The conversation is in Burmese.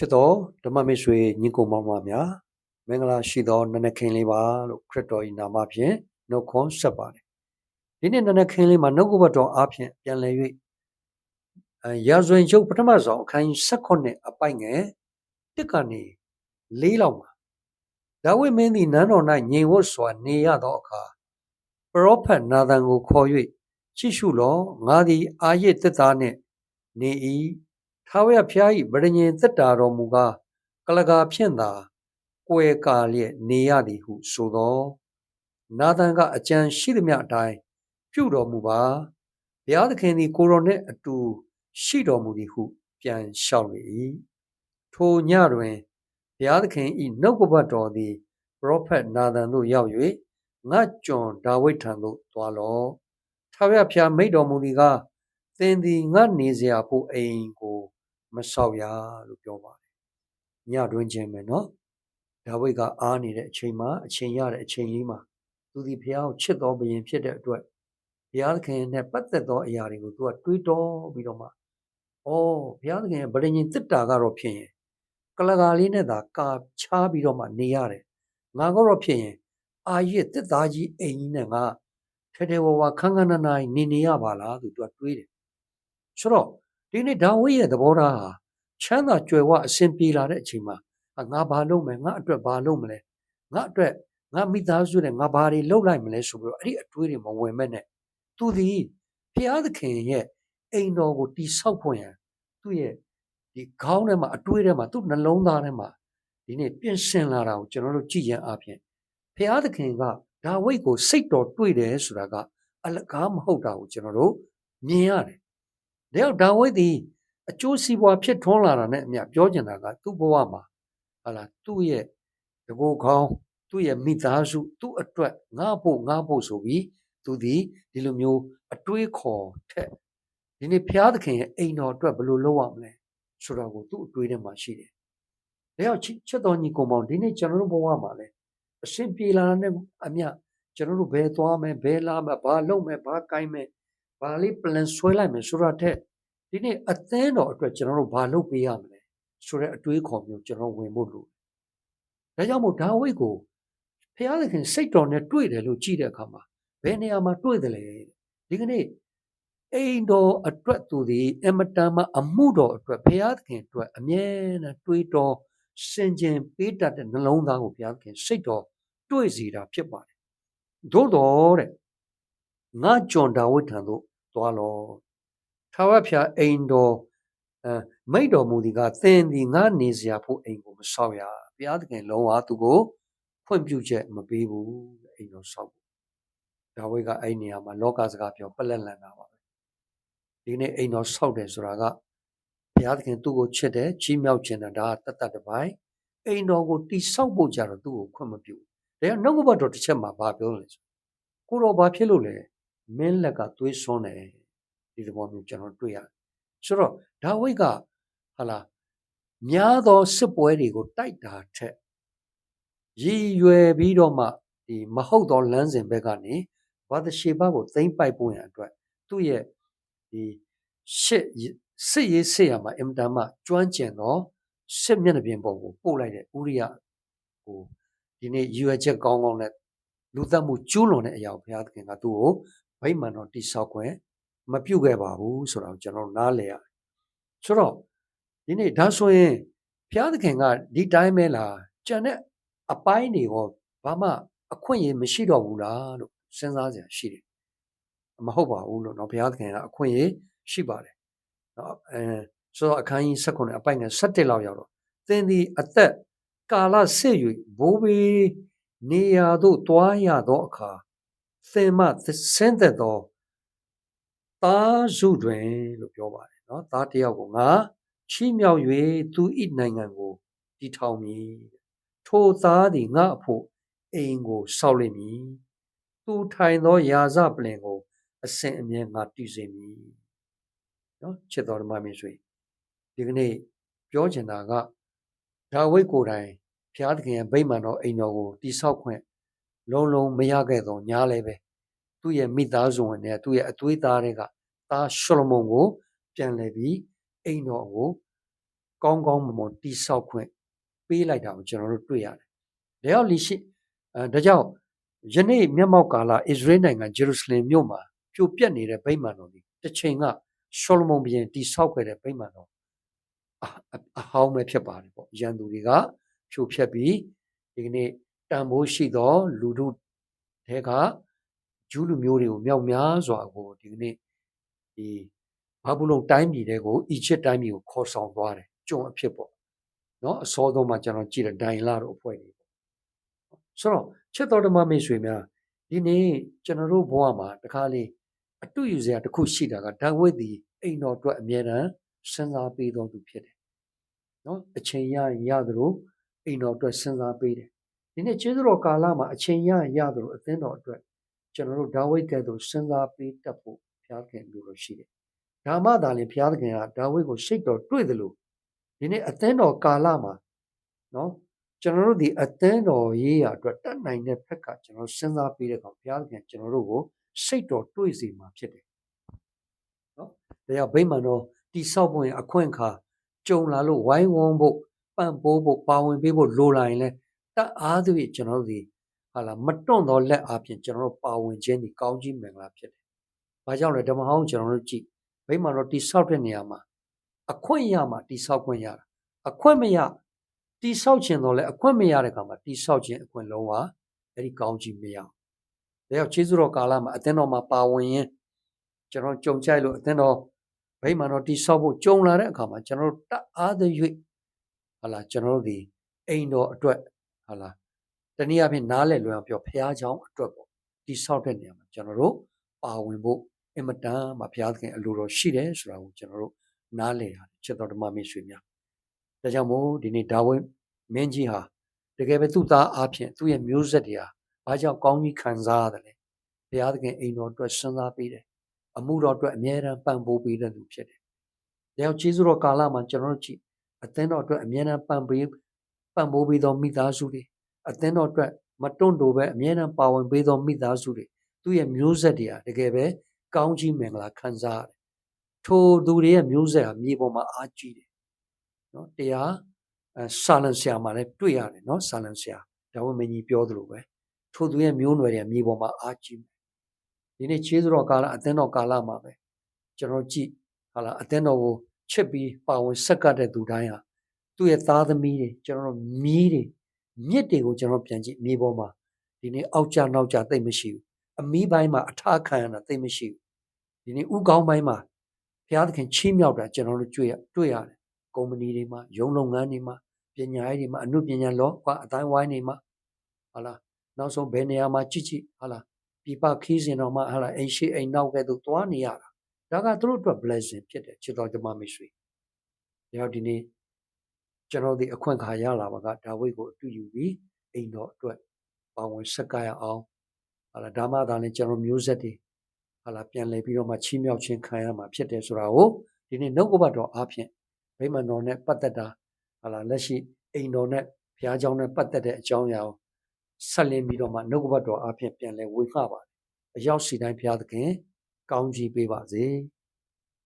ချစ်တော်ဓမ္မမိတ်ဆွေညီကိုမောင်မများမင်္ဂလာရှိသောနနက်ခင်းလေးပါလို့ခရစ်တော်၏နာမဖြင့်နှုတ်ခွန်းဆက်ပါတယ်ဒီနေ့နနက်ခင်းလေးမှာနှုတ်ကပတ်တော်အားဖြင့်ပြန်လည်၍အဲရာဇဝင်ချုပ်ပထမဆုံးအခန်းကြီး16အပိုက်ငယ်တစ်ကနေ၄လောက်မှာဒါဝိမင်းသည်နန်းတော်၌ငြိမ်ဝတ်စွာနေရသောအခါပရောဖက်နာသန်ကိုခေါ်၍ကြည့်ရှုလောငါသည်အာရစ်တစ်သားနှင့်နေ၏ ထာဝရဘုရား၏ဗြိဉ္ဉ်သက်တာတော်မူကားကလကာဖြင့်သာကွယ်ကာလျက်နေရသည်ဟုဆိုသောနာသန်ကအကြံရှိသမျှအတိုင်းပြုတော်မူပါဘုရားသခင်သည်ကိုရောနှင့်အတူရှိတော်မူသည်ဟု ပြန်လျှောက်လေ၏ထိုညတွင်ဘုရားသခင်၏နှုတ်ကပတ်တော်သည်ပရောဖက်နာသန်သို့ရောက်၍ငါကျွန်ဒါဝိဒ်ထံသို့သွားလော့ထာဝရဘုရားမိတ်တော်မူသည်ကားသင်သည်ငါနေစရာဖို့အိမ်ကို မဆောက်ရလို့ပြောပါတယ်ညတွင်ချင်းပဲเนาะဒါဝိဒ်ကအားနေတဲ့အချိန်မှာအချိန်ရတဲ့အချိန်လေးမှာသူဒီဘုရားကိုချစ်တော်ဘုရင်ဖြစ်တဲ့အတွက်ဘုရားသခင်နဲ့ပတ်သက်သောအရာတွေကိုသူကတွေးတောပြီးတော့မှဩဘုရားသခင်ရဲ့ဗြိဉ္ဉ်တစ်တာကတော့ဖြစ်ရင်ကလကာလေးနဲ့သာကာချားပြီးတော့မှနေရတယ်ငါကတော့ဖြစ်ရင်အာရစ်တစ်သားကြီးအိမ်ကြီးနဲ့ငါထဲထဲဝဝခန်းခန်းနာနာနေနေရပါလားသူကတွေးတယ်ဆိုတော့ ဒီနေ့ဒါဝိဒ်ရဲ့သဘောထားဟာချမ်းသာကြွယ်ဝအစဉ်ပြေလာတဲ့အချိန်မှာငါဘာလုပ်မယ်ငါအတွက်ဘာလုပ်မလဲငါအတွက်ငါမိသားစုနဲ့ငါဘာတွေလုပ်လိုက်မလဲဆိုပြီးတော့အဲ့ဒီအတွေးတွေမဝင်မဲ့နဲ့သူဒီဖျားသခင်ရဲ့အိမ်တော်ကိုတိဆောက်ဖို့ရန်သူ့ရဲ့ဒီခေါင်းထဲမှာအတွေးထဲမှာသူ့နှလုံးသားထဲမှာဒီနေ့ပြင်ဆင်လာတာကိုကျွန်တော်တို့ကြည့်ရန်အပြင်ဖျားသခင်ကဒါဝိဒ်ကိုစိတ်တော်တွေ့တယ်ဆိုတာကအလကားမဟုတ်တာကိုကျွန်တော်တို့မြင်ရတယ်။ ဒါကြောင့်ဒါဝိဒ်သည်အကျိုးစီးပွားဖြစ်ထွန်းလာတာနဲ့အမျှပြောချင်တာကသူ့ဘဝမှာဟာလာသူ့ရဲ့တကူခေါင်းသူ့ရဲ့မိသားစုသူ့အတွက်ငါဖို့ငါဖို့ဆိုပြီးသူဒီဒီလိုမျိုးအတွေးခေါ်ထက်ဒီနေ့ဘုရားသခင်ရဲ့အိမ်တော်အတွက်ဘယ်လိုလုပ်ရမလဲဆိုတော့ကိုသူ့အတွေးထဲမှာရှိတယ်။ဒါကြောင့်ချစ်တော်ညီကောင်မောင်ဒီနေ့ကျွန်တော်တို့ဘဝမှာလဲအရှင်ပြေလာတဲ့အမျှကျွန်တော်တို့ဘယ်သွားမယ်ဘယ်လာမယ်ဘာလုပ်မယ်ဘာကိုင်းမယ် ဘာလေး plan ဆွဲလိုက်မယ်ဆိုတာထက်ဒီနေ့အသင်းတော်အတွက်ကျွန်တော်တို့ဘာလုပ်ပေးရမလဲဆိုတဲ့အတွေးခေါ်မျိုးကျွန်တော်ဝင်ဖို့လိုတယ်။ဒါကြောင့်မို့ဒါဝိတ်ကိုဖျားသခင်စိတ်တော်နဲ့တွေ့တယ်လို့ကြည့်တဲ့အခါမှာဘယ်နေရာမှာတွေ့တယ်လဲဒီကနေ့အိမ်တော်အတွက်သူဒီအမတန်မှအမှုတော်အတွက်ဖျားသခင်အတွက်အမြဲတမ်းတွေးတော်စင်ကြင်ပေးတတ်တဲ့နှလုံးသားကိုဘုရားသခင်စိတ်တော်တွေ့စီတာဖြစ်ပါတယ်။သို့တော်တဲ့ ငါကြွန်ဒါဝိဒ်ထံသို့သွားလောထာဝရဘုရားအိမ်တော်အဲမိတ်တော်မူဒီကသင်ဒီငါနေစရာဖို့အိမ်ကိုမဆောက်ရဘုရားသခင်လုံးဝသူကိုဖွင့်ပြချက်မပေးဘူးအိမ်တော်ဆောက်ဒါဝိဒ်ကအဲ့နေရာမှာလောကစကားပြောပလက်လန်တာပါပဲဒီနေ့အိမ်တော်ဆောက်တယ်ဆိုတာကဘုရားသခင်သူ့ကိုချစ်တယ်ချီးမြှောက်ခြင်းတာဒါတတ်တတ်တစ်ပိုင်းအိမ်တော်ကိုတိဆောက်ဖို့ကြတော့သူ့ကိုခွင့်မပြုဘူးဒါကြောင့်နှုတ်ကပတ်တော်တစ်ချက်မှာဘာပြောလဲဆိုကိုတော်ဘာဖြစ်လို့လဲ မင်းလက်ကသွေးစွန်းတယ်ဒီသဘောမျိုးကျွန်တော်တွေ့ရတယ်ဆိုတော့ဒါဝိဒ်ကဟာလာများသောစစ်ပွဲတွေကိုတိုက်တာထက်ရည်ရွယ်ပြီးတော့မှဒီမဟုတ်သောလမ်းစဉ်ဘက်ကနေဘာသရှေဘကိုသိမ့်ပိုက်ဖို့ရန်အတွက်သူ့ရဲ့ဒီရှစ်စစ်ရေးစစ်ရမှာအင်တာမကျွမ်းကျင်သောစစ်မျက်နှာပြင်ပုံကိုပို့လိုက်တဲ့ဥရိယဟိုဒီနေ့ရွယ်ချက်ကောင်းကောင်းနဲ့လူသက်မှုကျူးလွန်တဲ့အရာကိုဘုရားသခင်ကသူ့ကို ဗိမာန်တော်တိဆောက်ခွင့်မပြုတ်ခဲ့ပါဘူးဆိုတာကိုကျွန်တော်နားလည်ရတယ်ဆိုတော့ဒီနေ့ဒါဆိုရင်ဘုရားသခင်ကဒီတိုင်းပဲလားကြံတဲ့အပိုင်းတွေရောဘာမှအခွင့်အရေးမရှိတော့ဘူးလားလို့စဉ်းစားစရာရှိတယ်မဟုတ်ပါဘူးလို့เนาะဘုရားသခင်ကအခွင့်အရေးရှိပါတယ်เนาะအဲဆိုတော့အခန်းကြီး16အပိုင်းငယ်17လောက်ရောက်တော့သင်သည်အသက်ကာလစစ်၍ဘိုးဘေးနေရာသို့တွားရသောအခါ သင်မှဆင်းသက်သောသားစုတွင်လို့ပြောပါတယ်နော်သားတယောက်ကိုငါချီးမြှောက်၍သူ၏နိုင်ငံကိုတည်ထောင်မည်ထိုသားသည်ငါအဖို့အိမ်ကိုဆောက်လိမ့်မည်သူထိုင်သောယာဇပလင်ကိုအစဉ်အမြဲငါတည်စေမည်နော်ချစ်တော်ဓမ္မမိတ်ဆွေဒီကနေ့ပြောချင်တာကဒါဝိတ်ကိုယ်တိုင်ဘုရားသခင်ရဲ့ဗိမာန်တော်အိမ်တော်ကိုတည်ဆောက်ခွင့် လုံးလုံးမရခဲ့တော့ညားလဲပဲသူ့ရဲ့မိသားစုဝင်နဲ့သူ့ရဲ့အသွေးသားတွေကသားရှလမုန်ကို ပြန်လဲပြီးအိမ်တော်ကိုကောင်းကောင်းမွန်မွန်တိဆောက်ခွင့်ပေးလိုက်တာကိုကျွန်တော်တို့တွေ့ရတယ်။ဒါကြောင့်လီရှိအဲဒါကြောင့်ယနေ့မျက်မှောက်ကာလအစ္စရေးနိုင်ငံဂျေရုဆလင်မြို့မှာပြိုပြက်နေတဲ့ဗိမာန်တော်ဒီတစ်ချိန်ကရှောလမုန်ဘုရင်တိဆောက်ခဲ့တဲ့ဗိမာန်တော်အအဟောင်းပဲဖြစ်ပါတယ်ပေါ့ရန်သူတွေကဖြိုဖျက်ပြီးဒီကနေ့ တန်ဖိုးရှိသော လူတို့တဲကဂျူးလူမျိုးတွေကိုမြောက်များစွာကိုဒီကနေ့ဒီဘာဘူးလုံတိုင်းပြည်တွေကိုအီဂျစ်တိုင်းပြည်ကိုခေါ်ဆောင်သွားတယ်ကြုံအဖြစ်ပေါ့နော်အစောဆုံးမှကျွန်တော်ကြည့်တဲ့ဒိုင်လာတို့အဖွဲ့တွေပေါ့ဆိုတော့ချစ်တော်ဓမ္မမိတ်ဆွေများဒီနေ့ကျွန်တော်တို့ဘဝမှာတခါလေအတူယူစရာတစ်ခုရှိတာကဒါဝိဒ်ဒီအိမ်တော်အတွက်အမြဲတမ်းစဉ်းစားပေးတော်သူဖြစ်တယ်နော်အချိန်ရရင်ရသလိုအိမ်တော်အတွက်စဉ်းစားပေးတယ် ဒီနေ့ကျေးဇူးတော်ကာလမှာအချိန်ရရင်ရသလိုအသင်းတော်အတွက်ကျွန်တော်တို့ဒါဝိဒ်ကဲ့သို့စဉ်းစားပေးတတ်ဖို့ဘုရားခင်လိုလိုရှိတယ်ဒါမှသာလျှင်ဘုရားသခင်ကဒါဝိဒ်ကိုရှိတ်တော်တွေ့တယ်လို့ဒီနေ့အသင်းတော်ကာလမှာနော်ကျွန်တော်တို့ဒီအသင်းတော်ရေးရာအတွက်တတ်နိုင်တဲ့ဘက်ကကျွန်တော်စဉ်းစားပေးတဲ့ကောင်ဘုရားသခင်ကျွန်တော်တို့ကိုစိတ်တော်တွေ့စေမှာဖြစ်တယ်နော်ဒါကြောင့်ဗိမာန်တော်တိဆောက်ဖို့ရင်အခွင့်အခါကြုံလာလို့ဝိုင်းဝန်းဖို့ပံ့ပိုးဖို့ပါဝင်ပေးဖို့လိုလာရင်လည်း တတ်အားသဖြင့်ကျွန်တော်တို့ဒီဟာလာမတွန့်သောလက်အားဖြင့်ကျွန်တော်တို့ပါဝင်ခြင်းဒီကောင်းကြီးမင်္ဂလာဖြစ်တယ်။ဘာကြောင့်လဲဓမ္မဟောင်းကျွန်တော်တို့ကြည့်ဗိမာန်တော်တိဆောက်တဲ့နေရာမှာအခွင့်ရမှာတိဆောက်ခွင့်ရတာအခွင့်မရတိဆောက်ခြင်းတော့လဲအခွင့်မရတဲ့ခါမှာတိဆောက်ခြင်းအခွင့်လုံးဝအဲ့ဒီကောင်းကြီးမရအောင်ဒါကြောင့်ခြေစွတော်ကာလမှာအသင်းတော်မှာပါဝင်ရင်ကျွန်တော်ကြုံကြိုက်လို့အသင်းတော်ဗိမာန်တော်တိဆောက်ဖို့ကြုံလာတဲ့အခါမှာကျွန်တော်တို့တအားသရွေ့ဟာလာကျွန်တော်တို့ဒီအိမ်တော်အတွက် ဟာလားတနည်းအားဖြင့်နားလည်လွယ်အောင်ပြောဘုရားကြောင့်အတွက်ပေါ့တိဆောက်တဲ့နေရာမှာကျွန်တော်တို့ပါဝင်ဖို့အင်မတန်မှဘုရားသခင်အလိုတော်ရှိတယ်ဆိုတာကိုကျွန်တော်တို့နားလည်ရတယ်ချစ်တော်ဓမ္မမိတ်ဆွေများဒါကြောင့်မို့ဒီနေ့ဒါဝင်မင်းကြီးဟာတကယ်ပဲသူ့သားအားဖြင့်သူ့ရဲ့မျိုးဆက်တွေဟာဘာကြောင့်ကောင်းကြီးခံစားရတယ်လဲဘုရားသခင်အိမ်တော်အတွက်စဉ်းစားပေးတယ်အမှုတော်အတွက်အမြဲတမ်းပံ့ပိုးပေးတဲ့သူဖြစ်တယ်။ဒါကြောင့်ကျေးဇူးတော်ကာလမှာကျွန်တော်တို့ကြည့်အသင်းတော်အတွက်အမြဲတမ်းပံ့ပိုး ပံ့ပိုးပေးသောမိသားစုတွေအသင်းတော်အတွက်မတွန့်တိုပဲအမြဲတမ်းပါဝင်ပေးသောမိသားစုတွေသူ့ရဲ့မျိုးဆက်တွေဟာတကယ်ပဲကောင်းကြီးမင်္ဂလာခံစားရတယ်ထိုသူတွေရဲ့မျိုးဆက်ဟာမြေပေါ်မှာအားကြီးတယ်နော်တရားဆာလန်ဆရာမှာလည်းတွေ့ရတယ်နော်ဆာလန်ဆရာဒါဝိမင်းကြီးပြောသလိုပဲထိုသူရဲ့မျိုးနွယ်တွေမြေပေါ်မှာအားကြီးဒီနေ့ခြေစွတော်ကာလအသင်းတော်ကာလမှာပဲကျွန်တော်ကြည့်ဟာလာအသင်းတော်ကိုချစ်ပြီးပါဝင်ဆက်ကပ်တဲ့သူတိုင်းဟာ သူ့ရဲ့သားသမီးတွေကျွန်တော်မီးတွေမြစ်တွေကိုကျွန်တော်ပြန်ကြည့်မြေပေါ်မှာဒီနေ့အောက်ကျနောက်ကျသိမ့်မရှိဘူးအမီးပိုင်းမှာအထာခံရတာသိမရှိဘူးဒီနေ့ဥကောင်းပိုင်းမှာဘုရားသခင်ချီးမြှောက်တာကျွန်တော်တို့တွေ့ရတွေ့ရတယ်ကုမ္ပဏီတွေမှာရုံးလုပ်ငန်းတွေမှာပညာရေးတွေမှာအမှုပညာလောကအတိုင်းဝိုင်းတွေမှာဟာလားနောက်ဆုံးဘယ်နေရာမှာကြည့်ကြည့်ဟာလားပြပခီးစင်တော်မှာဟာလားအိမ်ရှိအိမ်နောက်ကဲ့သို့သွားနေရတာဒါကသူတို့အတွက် blessing ဖြစ်တယ်ချစ်တော်ဓမ္မမိတ်ဆွေ။ဒါဒီနေ့ ကျွန်တော်ဒီအခွင့်အခါရလာပါကဒါဝိဒ်ကိုအတူယူပြီးအိမ်တော်အတွက်ပါဝင်ဆက်ကရအောင်ဟာလာဒါမှသာလည်းကျွန်တော်မျိုးဆက်တွေဟာလာပြန်လဲပြီးတော့မှချီးမြှောက်ခြင်းခံရမှာဖြစ်တယ်ဆိုတာကိုဒီနေ့နှုတ်ကပတ်တော်အားဖြင့်ဗိမာန်တော်နဲ့ပတ်သက်တာဟာလာလက်ရှိအိမ်တော်နဲ့ဘုရားကျောင်းနဲ့ပတ်သက်တဲ့အကြောင်းအရာကိုဆက်လင်းပြီးတော့မှနှုတ်ကပတ်တော်အားဖြင့်ပြန်လဲဝေငှပါတယ်အရောက်စီတိုင်းဘုရားသခင် ကောင်းချီးပေးပါစေ။